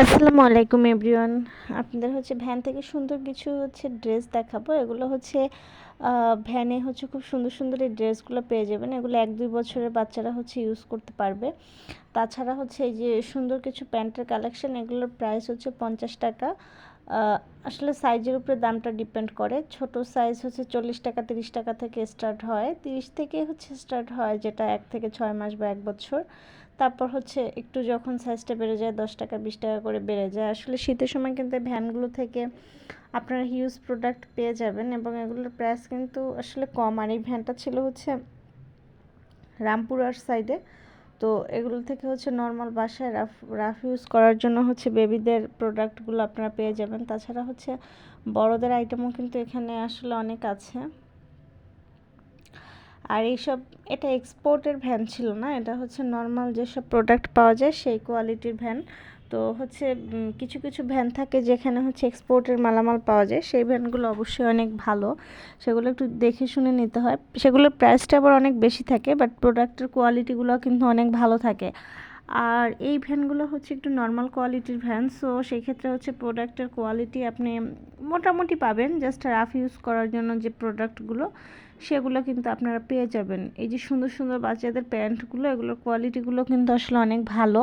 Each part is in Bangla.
আসসালামু আলাইকুম এভরিওয়ান। আপনাদের হচ্ছে ভ্যান থেকে সুন্দর কিছু হচ্ছে ড্রেস দেখাবো। এগুলো হচ্ছে ভ্যানে হচ্ছে খুব সুন্দর সুন্দর এই ড্রেসগুলো পেয়ে যাবেন। এগুলো এক দুই বছরের বাচ্চারা হচ্ছে ইউজ করতে পারবে। তাছাড়া হচ্ছে এই যে সুন্দর কিছু প্যান্টের কালেকশন এগুলোর প্রাইস হচ্ছে পঞ্চাশ টাকা। আসলে সাইজের উপরে দামটা ডিপেন্ড করে। ছোট সাইজ হচ্ছে চল্লিশ টাকা, তিরিশ টাকা থেকে স্টার্ট হয়। তিরিশ থেকে হচ্ছে স্টার্ট হয় যেটা এক থেকে ছয় মাস বা এক বছর। তারপর হচ্ছে একটু যখন সাইজটা বেড়ে যায়, দশ টাকা, বিশ টাকা করে বেড়ে যায়। আসলে শীতের সময় কিন্তু ভ্যানগুলো থেকে আপনারা হিউজ প্রোডাক্ট পেয়ে যাবেন এবং এগুলোর প্রাইস কিন্তু আসলে কম। আর এই ভ্যানটা ছিল হচ্ছে রামপুরার সাইডে তো এগুলো থেকে হচ্ছে নর্মাল বাসায় রাফ রাফ ইউজ করার জন্য হচ্ছে বেবিদের প্রোডাক্টগুলো আপনারা পেয়ে যাবেন। তাছাড়া হচ্ছে বড়দের আইটেমও কিন্তু এখানে আসলে অনেক আছে। আর এইসব, এটা এক্সপোর্টের ভ্যান ছিল না, এটা হচ্ছে নর্মাল যেসব প্রোডাক্ট পাওয়া যায় সেই কোয়ালিটির ভ্যান তো হচ্ছে কিছু কিছু ভ্যান থাকে যেখানে হচ্ছে এক্সপোর্টের মালামাল পাওয়া যায়, সেই ভ্যানগুলো অবশ্যই অনেক ভালো। সেগুলো একটু দেখে শুনে নিতে হয়। সেগুলোর প্রাইসটা আবার অনেক বেশি থাকে বাট প্রোডাক্টের কোয়ালিটিগুলো কিন্তু অনেক ভালো থাকে। আর এই ভ্যানগুলো হচ্ছে একটু নর্মাল কোয়ালিটির ভ্যান সো সেই ক্ষেত্রে হচ্ছে প্রোডাক্টের কোয়ালিটি আপনি মোটামুটি পাবেন জাস্ট রাফ ইউজ করার জন্য যে প্রোডাক্টগুলো সেগুলো কিন্তু আপনারা পেয়ে যাবেন। এই যে সুন্দর সুন্দর বাচ্চাদের প্যান্টগুলো, এগুলোর কোয়ালিটিগুলো কিন্তু আসলে অনেক ভালো।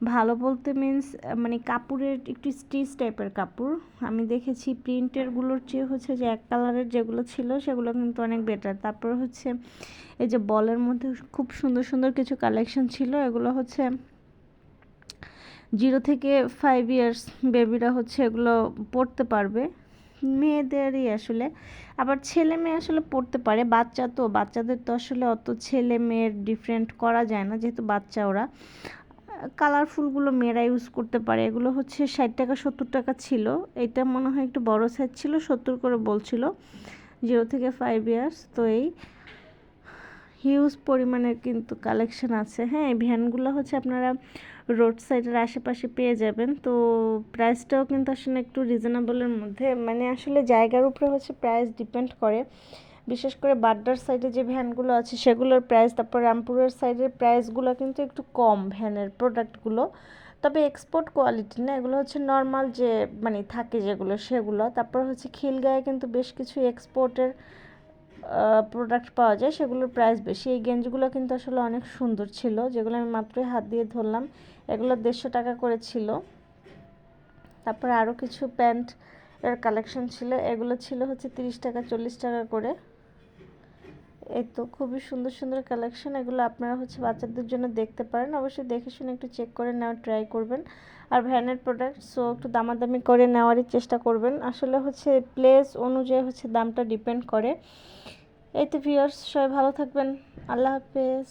ভালো বলতে মিন্স মানে কাপড়ের একটু স্টিচ টাইপের কাপড়। আমি দেখেছি প্রিন্টেরগুলোর চেয়ে হচ্ছে যে এক কালারের যেগুলো ছিল, সেগুলো কিন্তু অনেক বেটার তারপর হচ্ছে এই যে বলের মধ্যে খুব সুন্দর সুন্দর কিছু কালেকশন ছিল। এগুলো হচ্ছে জিরো থেকে ফাইভ ইয়ার্স বেবিরা হচ্ছে এগুলো পড়তে পারবে। মেয়েদেরই আসলে। আবার ছেলে মেয়ে আসলে পড়তে পারে। বাচ্চা তো, বাচ্চাদের তো আসলে অত ছেলে মেয়ের ডিফারেন্ট করা যায় না, যেহেতু বাচ্চা ওরা। কালারফুলগুলো মেয়েরা ইউজ করতে পারে। এগুলো হচ্ছে ষাট টাকা, সত্তর টাকা ছিল। এটা মনে হয় একটু বড় সাইজ ছিল, সত্তর করে বলছিল। জিরো থেকে ফাইভ ইয়ার্স তো এই হিউজ পরিমাণের কিন্তু কালেকশন আছে। হ্যাঁ এই ভ্যানগুলো হচ্ছে আপনারা রোড সাইডের আশেপাশে পেয়ে যাবেন। তো প্রাইসটাও কিন্তু আসলে একটু রিজনেবলের মধ্যে। মানে আসলে জায়গার উপরে হচ্ছে প্রাইস ডিপেন্ড করে। বিশেষ করে বাড্ডার সাইডে যে ভ্যানগুলো আছে, সেগুলোর প্রাইস তারপর রামপুরের সাইডের প্রাইসগুলো কিন্তু একটু কম ভ্যানের প্রোডাক্টগুলো তবে এক্সপোর্ট কোয়ালিটি না, এগুলো হচ্ছে নর্মাল যে মানে থাকে যেগুলো, সেগুলো। তারপর হচ্ছে খিলগায়ে কিন্তু বেশ কিছু এক্সপোর্টের প্রোডাক্ট পাওয়া যায়, সেগুলোর প্রাইস বেশি। এই গেঞ্জিগুলো কিন্তু আসলে অনেক সুন্দর ছিল, যেগুলো আমি মাত্রই হাত দিয়ে ধরলাম। এগুলো দেড়শো টাকা করে ছিল। তারপরে আরও কিছু প্যান্ট এর কালেকশন ছিল, এগুলো ছিল হচ্ছে তিরিশ টাকা, চল্লিশ টাকা করে। এই তো খুবই সুন্দর সুন্দর কালেকশন এগুলো আপনারা হচ্ছে বাচ্চাদের জন্য দেখতে পারেন। অবশ্যই দেখে শুনে একটু চেক করে নেওয়ার ট্রাই করবেন। আর ভ্যানের প্রোডাক্ট সো একটু দামাদামি করে নেওয়ারই চেষ্টা করবেন। আসলে হচ্ছে প্লেস অনুযায়ী হচ্ছে দামটা ডিপেন্ড করে। এই তো ভিউয়ার্স সবাই ভালো থাকবেন। আল্লাহ হাফেজ।